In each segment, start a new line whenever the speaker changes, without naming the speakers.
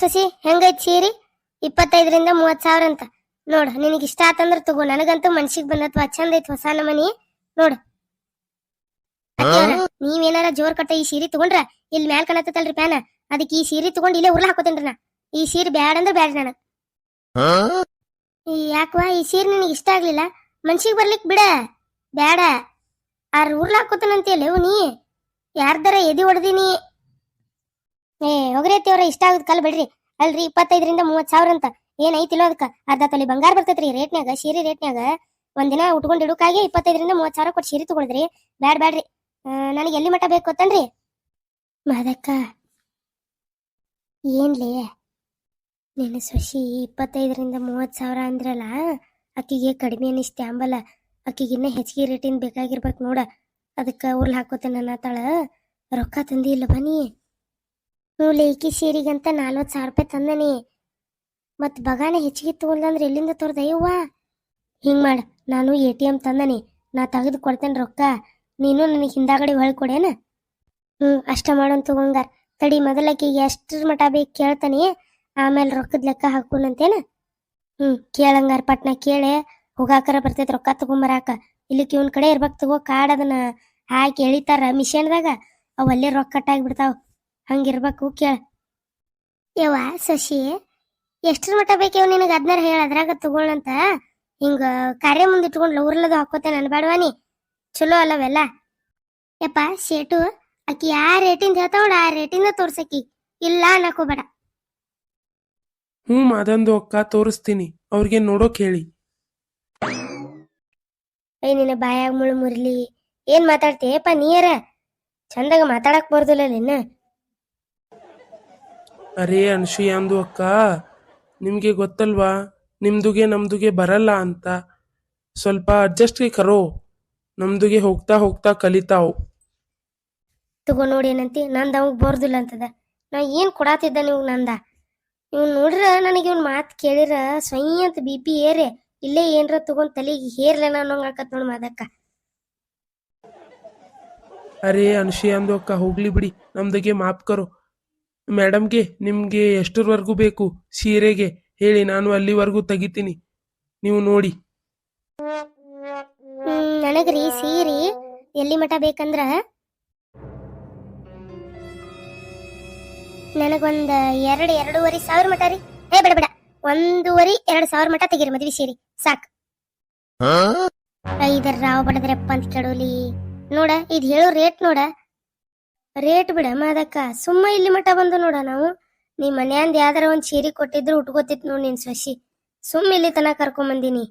ಸಸಿ ಹೆಂಗೈತ್ ಸೀರಿ? ಇಪ್ಪತ್ತೈದರಿಂದ ಮೂವತ್ ಸಾವಿರ ಅಂತ. ನೋಡು ನಿನಗೆ ಇಷ್ಟ ಆತಂದ್ರ ತಗೋ. ನನಗಂತೂ ಮನ್ಸಿಗೆ ಬಂದತ್ವ ಚಂದ ಐತ್ ಹೊಸ ನಮನಿ. ನೋಡು. ನೀವೇನಾರ ಜೋರ್ ಕಟ್ಟ ಈ ಸೀರೆ ತಗೊಂಡ್ರ ಇಲ್ಲಿ ಮ್ಯಾಲ್ ಕಾಣತ್ತಲ್ರಿ ಪ್ಯಾನ? ಅದಕ್ಕೆ ಈ ಸೀರೆ ತಗೊಂಡು ಇಲ್ಲೇ ಉರ್ಲ ಹಾಕೋತೇನ್ರಿ ನಾ. ಈ ಸೀರೆ ಬ್ಯಾಡ ಅಂದ್ರೆ ಬ್ಯಾಡ ನನಗ್. ಈ ಯಾಕವಾ ಈ ಸೀರೆ ನಿನಗೆ ಇಷ್ಟ ಆಗ್ಲಿಲ್ಲ? ಮನ್ಸಿಗೆ ಬರ್ಲಿಕ್ ಬಿಡ. ಬ್ಯಾಡ. ಆರ್ ಉರ್ಲ ಹಾಕೋತೇನಂತೀಯಲ್ಲ ನೀ ಯಾರ್ದಾರ ಎದಿ ಹೊಡ್ದಿನಿ? ಏ ಅತ್ತಿಯವ್ರ ಇಷ್ಟ ಆಗುದ್ ಕಲ್ ಬಿಡ್ರಿ. ಅಲ್ರಿ, ಇಪ್ಪತ್ತೈದರಿಂದ ಮೂವತ್ ಸಾವಿರ ಅಂತ. ಏನ್ ಐತಿಲ್ಲೋ ಅದಕ್ಕ. ಅರ್ಧ ತೊಲಿ ಬಂಗಾರ ಬರ್ತೈತ್ರಿ ರೇಟ್ನ್ಯಾಗ, ಸೀರೆ ರೇಟ್ನ್ಯಾಗ. ಒಂದಿನ ಉಟ್ಕೊಂಡ್ ಇಡುಕಾಗಿ ಇಪ್ಪತ್ತೈದರಿಂದ ಮೂವತ್ ಸಾವಿರ ಕೊಟ್ಟು ಸೀರೆ ತಗೊಳಿದ್ರಿ. ಬ್ಯಾಡ್, ಬ್ಯಾಡ್ರಿ. ನನಗೆ ಎಲ್ಲಿ ಮಠ ಬೇಕು ಗೊತ್ತನ್ರಿ? ಮಾದಕ್ಕ, ಏನ್ಲೇ? ನಿನ್ನ ಸೊಸಿ ಇಪ್ಪತ್ತೈದರಿಂದ ಮೂವತ್ ಸಾವಿರ ಅಂದ್ರಲ್ಲ ಆಕಿಗೆ ಕಡಿಮೆ ಅನಿಸ್ತೆ ಅಂಬಲ್ಲ. ಆಕಿಗೆ ಇನ್ನ ಹೆಚ್ಚಿಗೆ ರೇಟಿಂದ ಬೇಕಾಗಿರ್ಬೇಕು ನೋಡ. ಅದಕ್ಕೆ ಉರ್ಲ್ ಹಾಕೋತೇನೆ ಅನ್ನತಾಳ ರೊಕ್ಕ ತಂದಿಲ್ಲ ಬನ್ನಿ. ಹ್ಞೂ ಲೇಕಿ ಸೀರಿಗಂತ ನಲ್ವತ್ತು ಸಾವಿರ ರೂಪಾಯಿ ತಂದನಿ. ಮತ್ತು ಬಗಾನೆ ಹೆಚ್ಚಿಗೆ ತೊಗೊಂಡಂದ್ರೆ ಎಲ್ಲಿಂದ ತೋರ್ದಯ್ಯವ್ವ ಹಿಂಗೆ ಮಾಡ, ನಾನು ಎ ಟಿ ಎಂ ತಂದನಿ. ನಾ ತೆಗೆದು ಕೊಡ್ತೇನೆ ರೊಕ್ಕ. ನೀನು ನನಗೆ ಹಿಂದಾಗಡೆ ಹೊಳ್ಕೊಡೇನ ಹ್ಞೂ ಅಷ್ಟ ಮಾಡೋನ್ ತಗೊಂಗಾರ ತಡಿ ಮೊದಲಕ್ಕಿಗೆ ಎಷ್ಟ್ರ ಮಠ ಬೇಕು ಕೇಳ್ತಾನೆ. ಆಮೇಲೆ ರೊಕ್ಕದ ಲೆಕ್ಕ ಹಾಕೋಣಂತೇನ ಹ್ಞೂ ಕೇಳಂಗಾರ, ಪಟ್ನ ಕೇಳೆ. ಹೋಗಾಕರ ಬರ್ತೈತೆ, ರೊಕ್ಕ ತಗೊಂಬರಾಕ. ಇಲ್ಲಿಕ್ಕೆ ಇವನ್ ಕಡೆ ಇರ್ಬೇಕು ತಗೋ, ಕಾಡ್ ಅದನ್ನ ಹಾಕಿ ಎಳಿತಾರ ಮಿಷನ್ದಾಗ. ಅವಲ್ಲೇ ರೊಕ್ಕ ಕಟ್ಟಾಗಿ ಬಿಡ್ತಾವ. ಹಂಗಿರ್ಬೇಕು ಕೇಳ ಯವ್ವ ಶಶಿ ಎಷ್ಟ್ರ ಮಟ್ಟ ಬೇಕೇವ್ ನಿನಗೆ? ಅದ್ನಾರ ಹೇಳ ಅದ್ರಾಗ ತಗೊಳ್ಳಂತ ಹಿಂಗ ಕಾರ್ಯ ಮುಂದೆ ಲೌರ್ಲದ ಉರ್ಲದು ಹಾಕೋತೇನೆ ಅನ್ಬೇಡವಾನಿ ಚಲೋ ಅಲ್ಲವೆಲ್ಲ ಯಪ್ಪ ಶೇಟು ಆಕಿ ಯಾ ರೇಟಿಂದ ಹೇಳ್ತಾವಳ ಆ ರೇಟಿಂದ ತೋರ್ಸಕಿ. ಇಲ್ಲ ಅನ್ನಕೋಬೇಡ
ಹ್ಞೂ ಅದೊಂದು ಅಕ್ಕ ತೋರಿಸ್ತೀನಿ. ಅವ್ರಿಗೆ ನೋಡೋಕ್ ಹೇಳಿ
ಏ ನಿನ್ನ ಬಾಯಾಗ ಮುಳು ಮುರ್ಲಿ. ಏನ್ ಮಾತಾಡ್ತೀಯಪ್ಪ ನೀಯರ. ಚಂದಾಗ ಮಾತಾಡಕ್ ಬರ್ದಿಲ್ಲ ನಿನ್ನ.
ಅರೇ ಅಂದು ಅಕ್ಕ ನಿಮಗೆ ಗೊತ್ತಲ್ವಾ? ನಿಮ್ದುಗೆ ನಮ್ದುಗೆ ಬರಲ್ಲ ಅಂತ. ಸ್ವಲ್ಪ ಅಡ್ಜಸ್ಟ್ಗೆ ಕರೋ. ನಮ್ದುಗೆ ಹೋಗ್ತಾ ಹೋಗ್ತಾ ಕಲಿತಾವು.
ತಗೋ ನೋಡಿ ಏನಂತಿ ನಂದು ಅವಾಗ ಬರ್ದಿಲ್ಲ ಅಂತದ. ನಾ ಏನ್ ಕೊಡಾತಿದ್ದ ನೀವು ನಂದ? ಇವ್ ನೋಡ್ರ ನನಗೆ ಇವ್ನ ಮಾತು ಕೇಳಿರ ಸ್ವಯಂತ ಅಂತ ಬಿ ಪಿ ಏರೆ ಇಲ್ಲೇ ಏನರ ತಗೊಂಡ್ ತಲೆಗೆ ಹೇರ್ಲ ನಾನು ಆಕತ್ ನೋಡ್ ಮಾದಕ್ಕ.
ಅರೇ ಅಂದು ಅಕ್ಕ ಹೋಗ್ಲಿ ಬಿಡಿ ನಮ್ದುಗೆ ಮಾಪ್ ಕರೋ. ಮೇಡಮ್ಗೆ ನಿಮ್ಗೆ ಎಷ್ಟರವರೆಗೂ ಬೇಕು ಸೀರೆಗೆ ಹೇಳಿ ನಾನು ಅಲ್ಲಿವರೆಗೂ ತೆಗಿತೀನಿ. ನೀವು ನೋಡಿ.
ನನಗ್ರಿ ಸೀರಿ ಎಲ್ಲಿ ಮಠ ಬೇಕಂದ್ರ? ನನಗೊಂದ್ ಎರಡ್ ಎರಡೂವರೆ ಸಾವಿರ ಮಠ ರೀ. ಏ ಬೇಡ ಬೇಡ. ಒಂದೂವರೆ ಎರಡ್ ಸಾವಿರ ಮಠ ತೆಗೀರಿ ಮದ್ವಿ ಸೀರಿ. ಸಾಕ್. ಐದರ ರಾವ್ ಬಡದ್ರಪ್ಪ ಅಂತ ಕೇಳೋಲಿ. ನೋಡ ಇದ್ ಹೇಳೋ ರೇಟ್ ನೋಡ. ರೇಟ್ ಬಿಡ ಅದಕ್ಕ. ಸುಮ್ಮ ಇಲ್ಲಿ ಮಠ ಬಂದು ನೋಡ ನಾವು. ನೀ ಮನ್ಯಾಂದ ಯಾವ್ದಾರ ಒಂದ್ ಸೀರೆ ಕೊಟ್ಟಿದ್ರು ಉಟ್ಕೋತಿತ್ ನೋಡ್ ನಿನ್ ಸಸಿ. ಸುಮ್ ಇಲ್ಲಿ ತನಕ ಕರ್ಕೊಂಬಂದಿನಿ.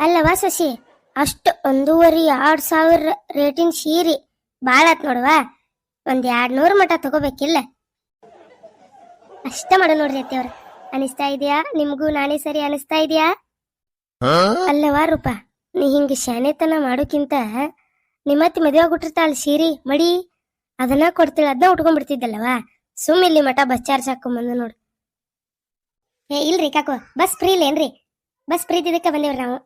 ಅಲ್ಲವಾ ಸಸಿ ಅಷ್ಟು ಒಂದೂವರೆ ಎರಡ್ ಸಾವಿರ ರೇಟಿನ್ ಸೀರೆ ಭಾಳ ಆತ್ ನೋಡವಾ. ಒಂದ್ ಎರಡ್ ನೂರು ಮಟ ತಗೋಬೇಕಿಲ್ಲ. ಅಷ್ಟ ಮಾಡ ನೋಡ್ರಿ ಅತ್ತಿಯವ್ರ ಅನಿಸ್ತಾ ಇದೆಯಾ? ನಿಮ್ಗೂ ನಾನೇ ಸರಿ ಅನಿಸ್ತಾ ಇದೆಯಾ? ಅಲ್ಲವಾ ರೂಪ ನೀ ಹಿಂಗ ಶಾನೆತನ ಮಾಡೋಕ್ಕಿಂತ ನಿಮ್ಮತ್ತಿ ಮದುವೆ ಆಗ್ಬಿಟ್ಟಿರ್ತಾಳ ಸೀರಿ ಮಡಿ. ಅದನ್ನ ಕೊಡ್ತೀಳ ಅದನ್ನ ಉಟ್ಕೊಂಡ್ಬಿಡ್ತಿದ್ದಲ್ಲವಾ ಸುಮ್ ಇಲ್ಲಿ ಮಠ ಬಸ್ ಚಾರ್ಜ್ ಹಾಕೊಂಬಂದು ನೋಡು. ಏ ಇಲ್ರಿ ಕಾಕು ಬಸ್ ಫ್ರೀ ಇಲ್ಲೇನ್ರಿ ಬಸ್ ಫ್ರೀ ಇದಕ್ಕೆ ಬಂದೇವ್ರಿ ನಾವು.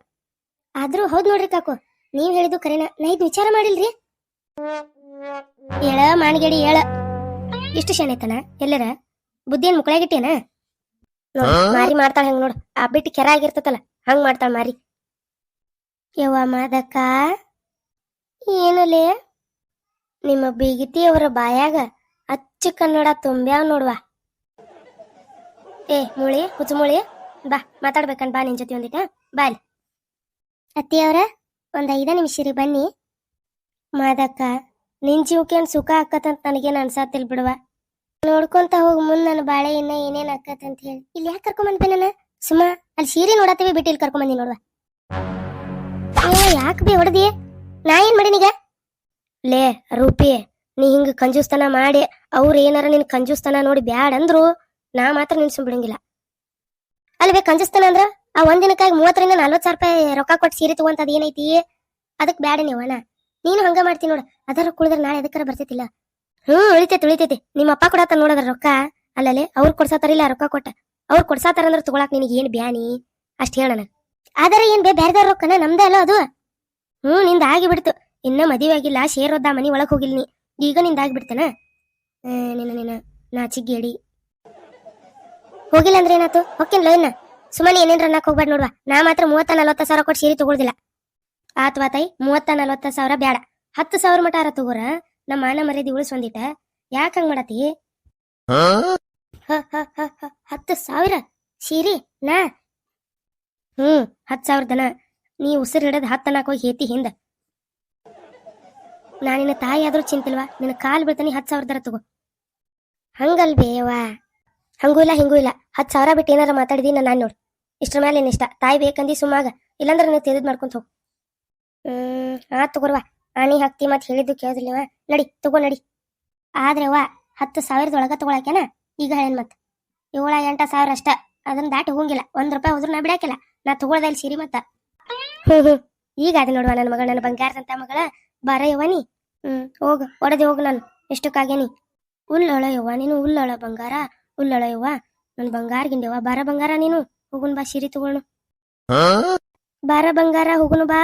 ಆದ್ರೂ ಹೌದ್ ನೋಡ್ರಿ ಕಾಕು ನೀವ್ ಹೇಳಿದ್ದು ಕರೆನ ನಾ ಇದ್ ವಿಚಾರ ಮಾಡಿಲ್ರಿ? ಏಳ ಮಾಣಿಗೇಡಿ ಏಳ ಇಷ್ಟು ಶನೇತನ ಎಲ್ಲರ? ಬುದ್ಧಿಯನ್ ಮುಕ್ಕಳಾಗಿಟ್ಟೇನ ಮಾರಿ ಮಾಡ್ತಾಳ ಹೆಂಗ್ ನೋಡು ಆ ಬಿಟ್ಟು ಕೆರ ಆಗಿರ್ತತಲ್ಲ ಹಂಗ್ ಮಾಡ್ತಾಳ ಮಾರಿ. ಯವ್ವ ಮಾದಕ್ಕ ಏನಲೇ ನಿಮ್ಮ ಬೀಗಿತಿಯವರ ಬಾಯಾಗ ಅಚ್ಚ ಕನ್ನಡ ತುಂಬ್ಯಾವ್ ನೋಡ್ವಾ. ಏ, ಮುಳಿ, ಹುಚ್ಚು ಮುಳಿ. ಬಾ, ಮಾತಾಡ್ಬೇಕನ್ ಬಾ ನಿನ್ ಜೊತೆ ಒಂದಿಟ. ಬಾ ಇಲ್ಲಿ. ಅತ್ತಿಯವ್ರ, ಒಂದ್ ಐದ ನಿಮಿಷ ರೀ ಬನ್ನಿ. ಮಾದಕ್ಕ, ನಿನ್ ಜೀವಕ್ಕೇನ್ ಸುಖ ಆಕತ್ತಂತ ನನಗೇನ್ ಅನ್ಸಾತಿಲ್ ಬಿಡುವ. ನೋಡ್ಕೊಂತ ಹೋಗ್ ಮುಂದ್ ನನ್ನ ಬಾಳೆ ಇನ್ನ ಏನೇನ್ ಆಕತ್ತಂತ ಹೇಳಿ. ಇಲ್ಲಿ ಯಾಕೆ ಕರ್ಕೊಂಬಂದ್ಬೆ ನಾನು? ಸುಮ್ಮ ಅಲ್ಲಿ ಸೀರೆ ನೋಡತ್ತೀವಿ ಬಿಟ್ಟು ಇಲ್ಲಿ ಕರ್ಕೊಂಬಂದಿ ನೋಡ್ವಾ. ಯಾಕೆ ಬಿ ಹೊಡೆದಿ? ನಾ ಏನ್ ಮಾಡೀನೀಗ ಲೇ ರೂಪಿ, ನೀ ಹಿಂಗ ಕಂಜೂಸ್ತನ ಮಾಡಿ, ಅವ್ರ ಏನಾರ ನಿನ್ ಕಂಜೂಸ್ತನ ನೋಡಿ ಬ್ಯಾಡ ಅಂದ್ರು, ನಾ ಮಾತ್ರ ನಿನ್ ಬಿಡಂಗಿಲ್ಲ. ಅಲ್ವೇ ಕಂಜೂಸ್ತನ ಅಂದ್ರ, ಆ ಒಂದಿನಕ್ಕಾಗಿ ಮೂವತ್ತರಿಂದ ನಲ್ವತ್ ಸಾವಿರ ರೂಪಾಯಿ ರೊಕ್ಕ ಕೊಟ್ಟು ಸೀರೆ ತಗೊಂತದ ಏನೈತಿ? ಅದಕ್ ಬ್ಯಾಡ ನೀವಣ್ಣ ನೀನು ಹಂಗ ಮಾಡ್ತಿ ನೋಡ ಅದರ ಕುಳಿದ್ರೆ ನಾಳೆ ಅದಕ್ಕರ ಬರ್ತೈತಿಲ್ಲ ಹ್ಮ್, ಉಳಿತೈತಿ ಉಳಿತೈತಿ. ನಿಮ್ಮ ಅಪ್ಪ ಕೊಡತ್ತ ನೋಡದ್ರ ರೊಕ್ಕ. ಅಲ್ಲಲೆ ಅವ್ರು ಕೊಡ್ಸಾತಾರಿಲ್ಲ ರೊಕ್ಕ ಕೊಟ್ಟ. ಅವ್ರ ಕೊಡ್ಸಾತಾರ ಅಂದ್ರೆ ತಗೊಳಕ್ ನಿನಗೆ ಏನ್ ಬ್ಯಾನಿ? ಅಷ್ಟ್ ಹೇಳಣ ಆದರೆ ಏನ್ ಬೇ ಬೇರೆದವ್ರ ರೊಕ್ಕನ? ನಮ್ದೇ ಅಲ್ಲ ಅದು. ಹ್ಮ್ನಿಂದ ಆಗಿ ಬಿಡ್ತು ಇನ್ನ ಮದುವೆ ಆಗಿಲ್ಲ ಶೇರ್ ಮನಿ ಒಳಗ್ ಹೋಗಿಲ್ ನೀ. ಈಗ ನಿಂದ ಆಗ್ಬಿಡ್ತೇನ? ನಿನ್ನ ನಿನ್ನ ನಾಚಿಗೇಡಿ ಹೋಗಿಲ್ಲ ಅಂದ್ರೆ ಏನಾತು ಹೊಕ್ಕಿನ್ಲ ಇನ್ನ ಸುಮ್ಮನೆ ಏನೇನ್ರ ಅನ್ನಕ್ ಹೋಗ್ಬೇಡ ನೋಡ್ವಾ. ನಾ ಮಾತ್ರ ಮೂವತ್ತ ನಲ್ವತ್ತ ಸಾವಿರ ಕೊಟ್ಟು ಸೀರೆ ತಗೊಳ್ದಿಲ್ಲ. ಆತ್ವಾ ತಾಯಿ ಮೂವತ್ತ ನಲ್ವತ್ತ ಸಾವಿರ ಬ್ಯಾಡ. ಹತ್ತು ಸಾವಿರ ಮಟ ಆರ ತಗೋರ. ನಮ್ಮ ಮಾನ ಮರ್ಯಾದೆ ಉಳಿಸೊಂದಿಟ ಯಾಕ ಹಂಗ್ ಮಾಡತಿ ಹ, ಹ, ಹ, ಹ, ಹತ್ತು ಸಾವಿರ ಸೀರೆ ನಾ? ಹ್ಮ್ ಹತ್ತು ಸಾವಿರದನ. ನೀ ಉಸಿರು ಹಿಡದ್ ಹತ್ತನಾಕ ಹೋಗಿ ಹೇತಿ ಹಿಂದ. ನಾ ನಿನ್ನ ತಾಯಿ ಆದ್ರೂ ಚಿಂತಿಲ್ವಾ? ನಿನ್ನ ಕಾಲ್ ಬೀಳ್ತಾನೆ, ಹತ್ತು ಸಾವಿರದರ ತಗೋ. ಹಂಗಲ್ಬೇವಾ ಹಂಗೂ ಇಲ್ಲ, ಹಿಂಗೂ ಇಲ್ಲ. ಹತ್ತು ಸಾವಿರ ಬಿಟ್ಟು ಏನಾರ ಮಾತಾಡಿದಿ ನಾನು ನೋಡು. ಇಷ್ಟ್ರ ಮೇಲೆ ಏನ್ ಇಷ್ಟ? ತಾಯಿ ಬೇಕಂದಿ ಸುಮ್ಮಾಗ ಇಲ್ಲಾಂದ್ರೆ ನೀವು ತಿಳಿದ್ ಮಾಡ್ಕೊಂತ ಹೋಗು. ಹ್ಮ್, ಆ ತಗೋರ್ವಾ. ಆಣಿ ಹಾಕ್ತಿ ಮತ್ತೆ ಹೇಳಿದ್ದು ಕೇಳಿದ್ರಿವ ನಡಿ, ತಗೋ ನಡಿ. ಆದ್ರೆ ವಾ ಹತ್ತು ಸಾವಿರದೊಳಗ ತಗೊಳಕೇನ ಈಗ ಹೇಳೇನ್ ಮತ್. ಏಳ ಎಂಟ ಸಾವಿರ ಅಷ್ಟ. ಅದನ್ನ ದಾಟಿ ಹೋಗಿಲ್ಲ. ಒಂದ್ ರೂಪಾಯಿ ಹೋದ್ರು ನಾ ಬಿಡಾಕಿಲ್ಲ. ನಾ ತಗೊಳ್ದ ಇಲ್ಲಿ ಸೀರಿ ಮತ್ತ. ಹ್ಮ್ ಹ್ಮ್. ಈಗ ಅದ ನೋಡುವ ನನ್ನ ಮಗಳ, ನನ್ನ ಬಂಗಾರದಂತ ಮಗಳ. ಬರ ಯವನಿ ಹ್ಮ್, ಹೋಗ ಒಡದೆ ಹೋಗು ನಾನು. ಎಷ್ಟಕ್ಕಾಗೇನಿ ಉಲ್ಲೊಳ ಯವ್ವ, ನೀನು ಉಲ್ಲೊಳ ಬಂಗಾರ? ಉಲ್ಲೊಳ ಯವ್ವ, ನನ್ ಬಂಗಾರ ಗಿಂಡ್ಯವ್ವ ಬರ ಬಂಗಾರ ನೀನು. ಹೋಗುನ್ ಬಾ, ಸೀರೆ ತಗೊಳ್ಳು ಬಾರ ಬಂಗಾರ, ಹೋಗುನು ಬಾ.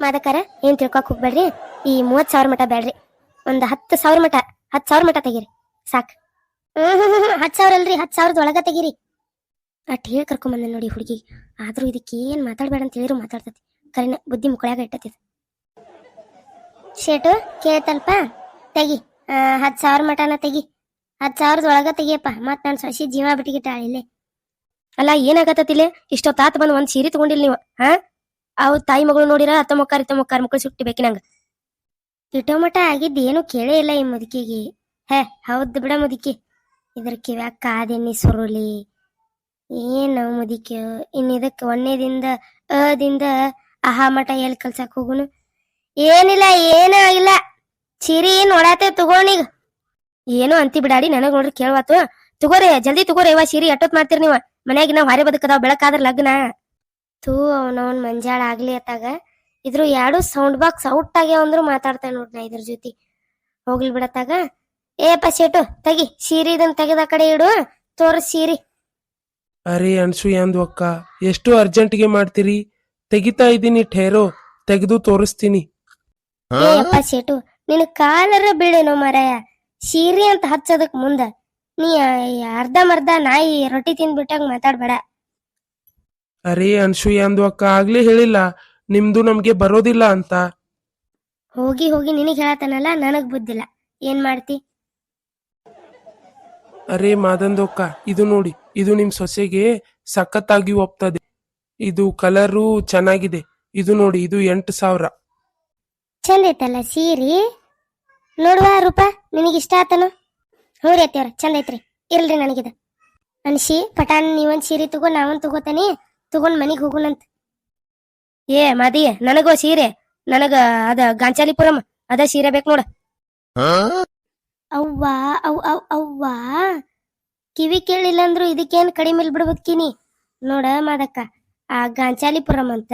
ಮಾದಕರ, ಏನ್ ತಿಳ್ಕೊಕ್ ಹೋಗ್ಬೇಡ್ರಿ? ಈ ಮೂವತ್ ಸಾವಿರ ಮಟ ಬೇಡ್ರಿ ಒಂದ್ ಹತ್ತು ಸಾವಿರ ಮಟ ಹತ್ತು ಸಾವಿರ ಮಟ ತೆಗೀರಿ. ಸಾಕ್. ಹ್ಮ್ ಹ್ಮ್ ಹ್ಮ್ ಹತ್ತು ಸಾವಿರ ಅಲ್ರಿ, ಹತ್ತು ಸಾವಿರದ ಒಳಗ ತೆಗೀರಿ. ಅಟ್ ಹೇಳಿ ಕರ್ಕೊಂಬಂದೆ ನೋಡಿ ಹುಡುಗಿ. ಆದ್ರೂ ಇದಕ್ಕೆ ಏನು ಮಾತಾಡ್ಬೇಡ ಅಂತ ಹೇಳಿದ್ರು ಮಾತಾಡ್ತತಿ. ಕರೆನ ಬುದ್ಧಿ ಮುಕ್ಕಳಾಗ ಇಟ್ಟತಿ. ಶೇಟು, ಕೇಳ್ತಲ್ಪ? ತೆಗಿ. ಹತ್ತು ಸಾವಿರ ಮಟನ ತೆಗಿ. ಹತ್ತು ಸಾವಿರದ ಒಳಗ ತೆಗಿಯಪ್ಪ. ಮತ್ ನಾನು ಸಸಿ ಜೀವ ಬಿಟ್ಟಿಗಿಟ್ಟಾಳ ಇಲ್ಲೇ. ಅಲ್ಲ ಏನಾಗತ್ತಿಲ್ಲ ಇಷ್ಟೊತ್ತಾತ ಬಂದ್ ಒಂದ್ ಸೀರೆ ತಗೊಂಡಿಲ್ಲ ನೀವು, ಹಾ? ಅವ್ ತಾಯಿ ಮಗಳು ನೋಡಿರ, ಅತ್ತ ಮೊಕ್ಕಾರ್, ಇತ್ತ ಮೊಕ್ಕಾರ್ ಮಕ್ಕಳು ನಂಗ. ಇಟೋ ಮಟ ಆಗಿದ್ದು ಏನು ಕೇಳೇ ಇಲ್ಲ ಈ ಮುದುಕಿಗೆ. ಹೇ, ಹೌದ್ ಬಿಡ ಮುದುಕಿ. ಇದ್ರ ಕಿವ್ಯಾಗ ಕಾದೆಣ್ಣಿ ಸುರುಳಿ? ಏನು ಮುದಿಕೆ? ಇನ್ ಇದಕ್ಕೆ ಒಂದೇದಿಂದ ಅದಿಂದ ಅಹಾ ಮಠ ಎಲ್ಲಿ ಕಲ್ಸಕ್ ಹೋಗುನು? ಏನಿಲ್ಲ, ಏನ ಇಲ್ಲ. ಚಿರಿ ನೋಡಾತೆ ತಗೋಣೀಗ ಏನು ಅಂತಿ ಬಿಡಾಡಿ, ನನಗ್ ನೋಡ್ರಿ ಕೇಳ್ವಾತು. ತಗೋರಿ, ಜಲ್ದಿ ತಗೋರಿ ಇವ ಸೀರಿ ಎಟ್ಟೊತ್ ಮಾಡ್ತೀರಿ ನೀವ? ಮನ್ಯಾಗ ನಾವ್ ಹಾರಿ ಬದುಕದಾವ್, ಬೆಳಕಾದ್ರ ಲಗ್ನ. ತೂ ಅವನವನ್ ಮಂಜಾಳ ಆಗ್ಲಿ ಅತ್ತಾಗ. ಇದ್ರು ಎರಡು ಸೌಂಡ್ ಬಾಕ್ಸ್ ಔಟ್ ಆಗ್ಯಾವ ಅಂದ್ರು ಮಾತಾಡ್ತಾನೆ ನೋಡ್ ನಾ ಇದ್ರ ಜೊತೆ. ಹೋಗ್ಲಿ ಬಿಡತ್ತಾಗ. ಏ ಶೇಟು, ತಗಿ ಸೀರಿ ಇದನ್ ತೆಗೆದ ಕಡೆ ಇಡು. ತೋರ್ಸ್ ಸೀರಿ
ಅರೆ ಅನ್ಸೂಯ ಎಂದು ಅಕ್ಕ ಎಷ್ಟು ಅರ್ಜೆಂಟ್ಗೆ ಮಾಡ್ತೀರಿ? ತೆಗಿತಾ ಇದ್ದೀನಿ ಠೇರೋ ತೆಗೆದು ತೋರಿಸ್ತೀನಿ.
ಏ ಅಪ್ಪ ಶೇಟು ನಿನ್ ಕಾಲರ ಬೀಳೇನೋ ಮಾರಾಯ. ಸೀರೆ ಅಂತ ಹಚ್ಚೋದಕ್ ಮುಂದ ನೀ ಆ, ಅರ್ಧ ಮರ್ಧ ನಾಯಿ ರೊಟ್ಟಿ ತಿಂದ್ಬಿಟ್ಟಾಗ ಮಾತಾಡ್ಬೇಡ.
ಅರೆ ಅನ್ಸೂಯ ಅಂದು ಅಕ್ಕ ಆಗ್ಲೇ ಹೇಳಿಲ್ಲ ನಿಮ್ದು ನಮ್ಗೆ ಬರೋದಿಲ್ಲ ಅಂತ.
ಹೋಗಿ ಹೋಗಿ ನಿನಗ್ ಹೇಳತನಲ್ಲ ನನಗ್ ಬುದ್ಧಿಲ್ಲ. ಏನ್ ಮಾಡ್ತಿ?
ಅರೆ ಮಾದಂದೊಕ್ಕ ಇದು ನೋಡಿ ಇದು ನಿಮ್ ಸೊಸೆಗೆ ಸಖತ್ತಾಗಿ ಒಪ್ತದೆ. ಇದು ಕಲರು ಚೆನ್ನಾಗಿದೆ ಇದು ನೋಡಿ ಇದು ಎಂಟು ಸಾವಿರ.
ಚಂದ ಐತಲ್ಲ ಸೀರಿ? ನೋಡುವ ರೂಪ ನಿಮಗೆ ಇಷ್ಟ ಆತನು? ಹ್ಞೂ ರೀ ಅತ್ತಿಯವ್ರ ಚಂದ ಐತ್ರಿ ಇರ್ಲಿ ನನಗಿದ. ಅನ್ಸಿ ಪಟಾನ್ ನೀವೊಂದ್ ಸೀರೆ ತಗೋ ನಾವೊಂದ್ ತಗೋತಾನಿ ತಗೊಂಡ್ ಮನಿಗ್ ಹೋಗುನಂತ. ಏ ಮದಿ ನನಗೋ ಸೀರೆ ನನಗ ಅದ ಗಾಂಚಾಲಿಪುರಂ ಅದ ಸೀರೆ ಬೇಕು ನೋಡ. ಅವ್ವಾ, ಅವ್ ಅವ್, ಅವ್ವಾ. ಕಿವಿ ಕೇಳಿಲ್ಲ ಅಂದ್ರು ಇದಕ್ಕೇನ್ ಕಡಿಮೆ ಬಿಡ್ಬೇಕಿನಿ ನೋಡ ಮಾದಕ್ಕ, ಆ ಗಾಂಚಾಲಿಪುರಂ ಅಂತ.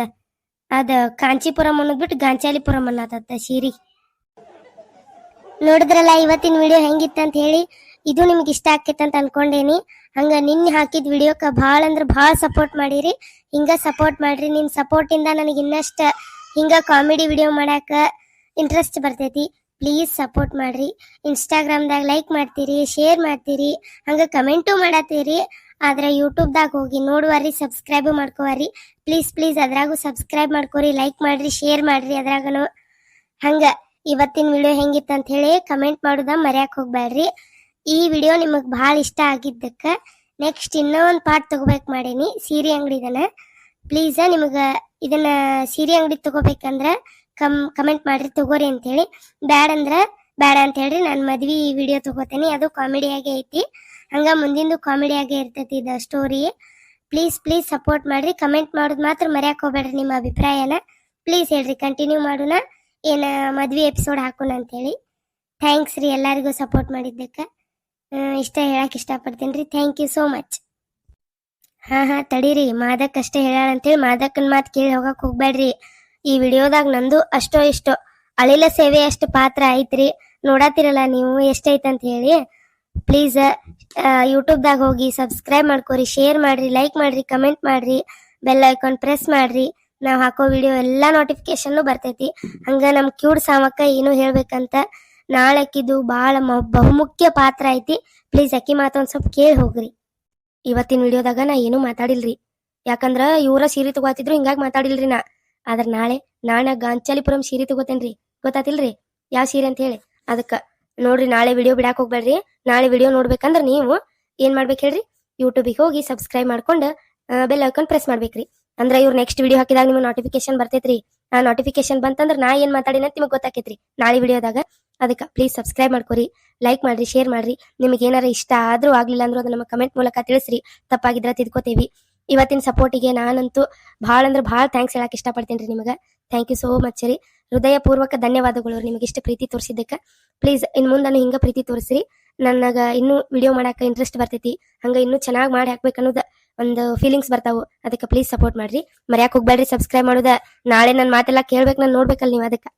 ಅದ ಕಾಂಚಿಪುರಂ ಅನ್ನೋದ್ ಬಿಟ್ಟು ಗಾಂಚಾಲಿಪುರಂ ಅನ್ನತ್ತ ಸೀರಿ. ನೋಡಿದ್ರಲ್ಲ, ಇವತ್ತಿನ ವಿಡಿಯೋ ಹೆಂಗಿತ್ತಂತ ಹೇಳಿ, ಇದು ನಿಮ್ಗೆ ಇಷ್ಟ ಆಕೈತೆ ಅಂತ ಅನ್ಕೊಂಡೇನಿ. ಹಂಗ ನಿನ್ನೆ ಹಾಕಿದ ವಿಡಿಯೋಕ್ಕ ಭಾಳ ಅಂದ್ರೆ ಭಾಳ ಸಪೋರ್ಟ್ ಮಾಡಿರಿ. ಹಿಂಗ ಸಪೋರ್ಟ್ ಮಾಡ್ರಿ ನಿಮ್ಮ ಸಪೋರ್ಟ್ ಇಂದ ನನಗೆ ಇನ್ನಷ್ಟ ಹಿಂಗ ಕಾಮಿಡಿ ವಿಡಿಯೋ ಮಾಡಾಕ ಇಂಟ್ರೆಸ್ಟ್ ಬರ್ತೈತಿ. ಪ್ಲೀಸ್ ಸಪೋರ್ಟ್ ಮಾಡ್ರಿ. ಇನ್ಸ್ಟಾಗ್ರಾಮ್ದಾಗ ಲೈಕ್ ಮಾಡ್ತೀರಿ ಶೇರ್ ಮಾಡ್ತೀರಿ, ಹಂಗ ಕಮೆಂಟು ಮಾಡತ್ತೀರಿ. ಆದ್ರೆ ಯೂಟ್ಯೂಬ್ದಾಗ ಹೋಗಿ ನೋಡುವರಿ ಸಬ್ಸ್ಕ್ರೈಬ್ ಮಾಡ್ಕೋವರಿ ಪ್ಲೀಸ್ ಪ್ಲೀಸ್ ಅದ್ರಾಗೂ ಸಬ್ಸ್ಕ್ರೈಬ್ ಮಾಡ್ಕೋರಿ ಲೈಕ್ ಮಾಡ್ರಿ ಶೇರ್ ಮಾಡ್ರಿ ಅದ್ರಾಗನು. ಹಂಗ ಇವತ್ತಿನ ವಿಡಿಯೋ ಹೆಂಗಿತ್ತು ಅಂತ ಹೇಳಿ ಕಮೆಂಟ್ ಮಾಡೋದ ಮರ್ಯಾಕೆ ಹೋಗ್ಬೇಡ್ರಿ ಈ ವಿಡಿಯೋ ನಿಮಗೆ ಭಾಳ ಇಷ್ಟ ಆಗಿದ್ದಕ್ಕ ನೆಕ್ಸ್ಟ್ ಇನ್ನೂ ಒಂದು ಪಾರ್ಟ್ ತಗೋಬೇಕು ಮಾಡೀನಿ, ಸೀರೆ ಅಂಗಡಿದನ. ಪ್ಲೀಸ್ ನಿಮಗೆ ಇದನ್ನ ಸೀರೆ ಅಂಗಡಿ ತಗೋಬೇಕಂದ್ರ ಕಮ್ ಕಮೆಂಟ್ ಮಾಡ್ರಿ, ತಗೋರಿ ಅಂತೇಳಿ. ಬ್ಯಾಡ ಅಂದ್ರ ಬ್ಯಾಡ ಅಂತ ಹೇಳ್ರಿ ನಾನು ಮದ್ವಿ ವಿಡಿಯೋ ತಗೋತೇನೆ, ಅದು ಕಾಮಿಡಿಯಾಗೆ ಐತಿ. ಹಂಗ ಮುಂದಿಂದು ಕಾಮಿಡಿಯಾಗೆ ಇರ್ತೈತಿ ಇದು ಸ್ಟೋರಿ ಪ್ಲೀಸ್ ಪ್ಲೀಸ್ ಸಪೋರ್ಟ್ ಮಾಡ್ರಿ ಕಮೆಂಟ್ ಮಾಡೋದು ಮಾತ್ರ ಮರ್ಯಾಕ್ ಹೋಗ್ಬೇಡ್ರಿ ನಿಮ್ಮ ಅಭಿಪ್ರಾಯನ. ಪ್ಲೀಸ್ ಹೇಳ್ರಿ ಕಂಟಿನ್ಯೂ ಮಾಡೋಣ, ಏನ ಮದ್ವಿ ಎಪಿಸೋಡ್ ಹಾಕೋಣ ಅಂತೇಳಿ. ಥ್ಯಾಂಕ್ಸ್ ರೀ ಎಲ್ಲರಿಗೂ ಸಪೋರ್ಟ್ ಮಾಡಿದ್ದಕ್ಕೆ. ಇಷ್ಟ ಹೇಳಕ್ ಇಷ್ಟಪಡ್ತೀನಿ ರೀ. ಥ್ಯಾಂಕ್ ಯು ಸೋ ಮಚ್ ಹಾ ಹಾ, ತಡೀರಿ, ಮಾದಕ್ ಅಷ್ಟೇ ಹೇಳ ಅಂತೇಳಿ, ಮಾದಕ್ಕನ್ ಮಾತು ಕೇಳಿ ಹೋಗಕ್ ಹೋಗ್ಬೇಡ್ರಿ. ಈ ವಿಡಿಯೋದಾಗ ನಂದು ಅಷ್ಟೋ ಇಷ್ಟೋ. ಅಳಿಲ ಸೇವೆ ಅಷ್ಟು ಪಾತ್ರ ಐತ್ರಿ. ನೋಡತ್ತಿರಲ್ಲ ನೀವು ಎಷ್ಟೈತೆ ಅಂತ ಹೇಳಿ. ಪ್ಲೀಸ್ ಯೂಟ್ಯೂಬ್ದಾಗ ಹೋಗಿ ಸಬ್ಸ್ಕ್ರೈಬ್ ಮಾಡ್ಕೊರಿ ಶೇರ್ ಮಾಡ್ರಿ ಲೈಕ್ ಮಾಡ್ರಿ ಕಮೆಂಟ್ ಮಾಡ್ರಿ ಬೆಲ್ ಐಕಾನ್ ಪ್ರೆಸ್ ಮಾಡ್ರಿ. ನಾವು ಹಾಕೋ ವಿಡಿಯೋ ಎಲ್ಲ ನೋಟಿಫಿಕೇಶನ್ ಬರ್ತೈತಿ. ಹಂಗ ನಮ್ ಕ್ಯೂಡ್ ಸಾಮಕ್ಕ ಏನು ಹೇಳ್ಬೇಕಂತ ನಾಳೆ ಭಾಳ ಬಹುಮುಖ್ಯ ಪಾತ್ರ ಐತಿ. ಪ್ಲೀಸ್ ಅಕ್ಕಿ ಮಾತೊಂದು ಸ್ವಲ್ಪ ಕೇಳಿ ಹೋಗ್ರಿ. ಇವತ್ತಿನ ವಿಡಿಯೋದಾಗ ನಾ ಏನು ಮಾತಾಡಿಲ್ರಿ. ಯಾಕಂದ್ರ ಇವರ ಸೀರೆ ತಗೋತಿದ್ರು, ಹಿಂಗಾಗಿ ಮಾತಾಡಿಲ್ರಿ ನಾ. ಆದ್ರ ನಾಳೆ ನಾನ ಗಾಂಚಾಲಿಪುರಂ ಸೀರೆ ತಗೋತೇನ್ರಿ. ಗೊತ್ತಾತಿಲ್ರಿ? ಯಾವ ಸೀರೆ ಅಂತ ಹೇಳಿ. ಅದಕ್ಕ ನೋಡ್ರಿ, ನಾಳೆ ವಿಡಿಯೋ ಬಿಡಾಕ್ ಹೋಗ್ಬೇಡ್ರಿ. ನಾಳೆ ವಿಡಿಯೋ ನೋಡ್ಬೇಕಂದ್ರೆ ನೀವು ಏನ್ ಮಾಡ್ಬೇಕು ಹೇಳ್ರಿ? ಯೂಟ್ಯೂಬಿಗೆ ಹೋಗಿ ಸಬ್ಸ್ಕ್ರೈಬ್ ಮಾಡ್ಕೊಂಡು ಬೆಲ್ ಐಕಾನ್ ಪ್ರೆಸ್ ಮಾಡ್ಬೇಕ್ರಿ. ಅಂದ್ರೆ ಇವ್ರು ನೆಕ್ಸ್ಟ್ ವಿಡಿಯೋ ಹಾಕಿದಾಗ ನಿಮ್ಗೆ ನೋಟಿಫಿಕೇಶನ್ ಬರ್ತೈತ್ರಿ. ಆ ನೋಟಿಫಿಕೇಶನ್ ಬಂತಂದ್ರೆ ನಾ ಏನ್ ಮಾತಾಡಿನ ನಿಮಗೆ ಗೊತ್ತಾಕೈತ್ರಿ. ನಾಳೆ ವಿಡಿಯೋದಾಗ ಅದಕ್ಕೆ ಪ್ಲೀಸ್ ಸಬ್ಸ್ಕ್ರೈಬ್ ಮಾಡ್ಕೊರಿ. ಲೈಕ್ ಮಾಡ್ರಿ ಶೇರ್ ಮಾಡ್ರಿ. ನಿಮಗೆ ಏನಾರ ಇಷ್ಟ ಆದ್ರೂ ಆಗ್ಲಿಲ್ಲ ಅಂದ್ರೂ ಅದನ್ನ ನಮ್ಮ ಕಮೆಂಟ್ ಮೂಲಕ ತಿಳಿಸ್ರಿ. ತಪ್ಪಾಗಿದ್ರೆ ತಿದ್ಕೋತೇವಿ. ಇವತ್ತಿನ ಸಪೋರ್ಟಿಗೆ ನಾನಂತೂ ಭಾಳ ಅಂದ್ರೆ ಭಾಳ ಥ್ಯಾಂಕ್ಸ್ ಹೇಳಕ್ ಇಷ್ಟಪಡ್ತೀನಿ ರೀ ನಿಮಗೆ. ಥ್ಯಾಂಕ್ ಯು ಸೋ ಮಚ್ ರೀ. ಹೃದಯಪೂರ್ವಕ ಧನ್ಯವಾದಗಳು ನಿಮಗೆ ಇಷ್ಟು ಪ್ರೀತಿ ತೋರಿಸಿದ್ದಕ್ಕೆ. ಪ್ಲೀಸ್ ಇನ್ ಮುಂದೆ ಹಿಂಗ ಪ್ರೀತಿ ತೋರಿಸ್ರಿ. ನನಗೆ ಇನ್ನೂ ವಿಡಿಯೋ ಮಾಡಾಕ ಇಂಟ್ರೆಸ್ಟ್ ಬರ್ತೈತಿ. ಹಂಗ ಇನ್ನೂ ಚೆನ್ನಾಗಿ ಮಾಡಿ ಹಾಕ್ಬೇಕು ಅನ್ನೋದು ಒಂದು ಫೀಲಿಂಗ್ಸ್ ಬರ್ತಾವೆ. ಅದಕ್ಕೆ ಪ್ಲೀಸ್ ಸಪೋರ್ಟ್ ಮಾಡ್ರಿ. ಮರ್ಯಾಕ್ ಹೋಗ್ಬೇಡ್ರಿ ಸಬ್ಸ್ಕ್ರೈಬ್ ಮಾಡೋದ. ನಾಳೆ ನನ್ನ ಮಾತೆಲ್ಲ ಕೇಳ್ಬೇಕು, ನಾನು ನೋಡ್ಬೇಕಲ್ಲ ನೀವು ಅದಕ್ಕೆ.